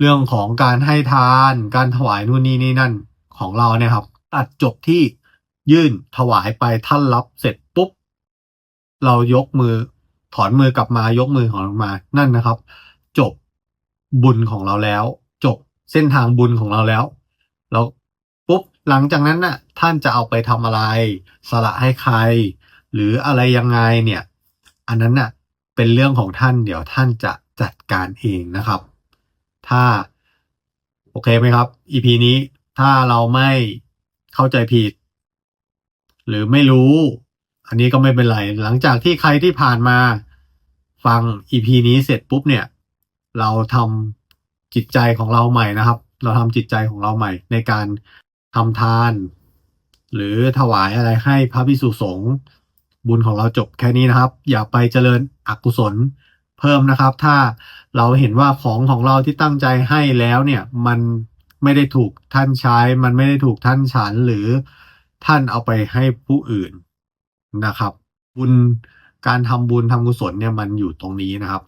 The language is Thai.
เรื่องของการให้ทาน การถวายนู่นนี่นี่นั่นของเราเนี่ยครับตัดจบที่ยื่นถวายไปท่านรับเสร็จปุ๊บ เรายกมือถอนมือกลับมายกมือของเรามานั่นนะครับ จบบุญของเราแล้ว จบเส้นทางบุญของเราแล้วแล้วปุ๊บหลังจากนั้นน่ะ ท่านจะเอาไปทำอะไร สละให้ใคร หรืออะไรยังไงเนี่ย อันนั้นน่ะเป็นเรื่องของท่านเดี๋ยวท่านจะจัดการเองนะครับ ถ้า โอเคไหมครับ EP นี้ถ้าเราไม่เข้าใจผิด หรือไม่รู้ อันนี้ก็ไม่เป็นไร หลังจากที่ใครที่ผ่านมาฟัง EP นี้เสร็จปุ๊บเนี่ย เราทำจิตใจของเราใหม่นะครับ เราทำจิตใจของเราใหม่ ในการทำทาน หรือถวายอะไรให้พระภิกษุสงฆ์บุญของเราจบแค่นี้นะครับ อย่าไปเจริญอกุศล เพิ่มนะครับ ถ้าเราเห็นว่าของของเราที่ตั้งใจให้แล้วเนี่ยมันไม่ได้ถูกท่านใช้ มันไม่ได้ถูกท่านฉันหรือท่านเอาไปให้ผู้อื่นนะครับ บุญการทำบุญทำกุศลเนี่ยมันอยู่ตรงนี้นะครับ